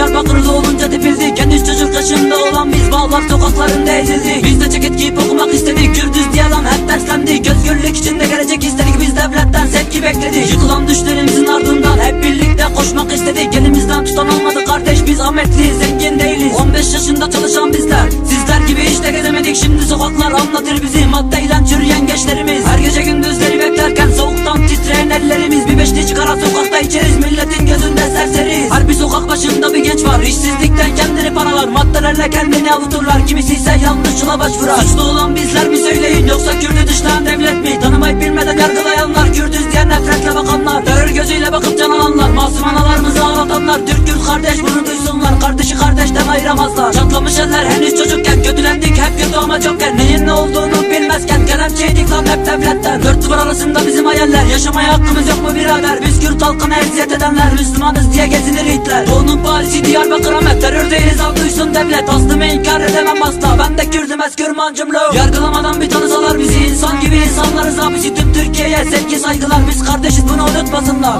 Diyarbakırlı olunca dipildi. Kendi çocuk yaşında olan biz bağlar sokaklarında ezildi. Biz de ceket giyip okumak istedik. Kürdüz diye lan hep derslendi. Özgürlük içinde gelecek istedik. Biz devletten sevgi bekledik. Yıkılan düşlerimizin ardından hep birlikte koşmak istedik. Elimizden tutan olmadı kardeş biz Ahmetliyiz zengin değiliz. 15 yaşında çalışan bizler. Sizler gibi işte gezemedik. Şimdi sokaklar anlatır bizi. Maddeyle çürüyen gençlerimiz. Serseriz Her bir genç var işsizlikten kendini paralar. Maddelerle kendini avuturlar. Kimisi ise yanlış yola başvurar. Suçlu olan bizler mi söyleyin yoksa Kürt'ü dışlayan devlet mi? Tanımayıp bilmeden yargılayanlar Kürtüz diyen nefretle bakanlar. Terör gözüyle bakıp can alanlar Masum analarımızı ağlatanlar. Türk Kürt kardeş bunu duysunlar Kardeşi kardeşten ayıramazlar. Çatlamış eller henüz çocukken Kötülendik hep kötü ama çokken. Neyin ne olduğunu bilmezken Kelepçeydik lan hep devletten. Dört duvar arasında bizim hayaller. Yaşamaya hakkımız yok mu birader? Biz Kürt halkına eziyet edenler. Müslümanız diye gezinir Hitler Doğunun Paris'i Diyarbakır Ahmet Terör değiliz al duysun devlet. Aslımı inkar edemem asla. Ben de Kürdüm eskür mancım lo Yargılamadan bir tanısalar bizi. İnsan gibi insanlarız abisi Tüm Türkiye'ye. Sevgi saygılar. Biz kardeşiz. Bunu unutmasınlar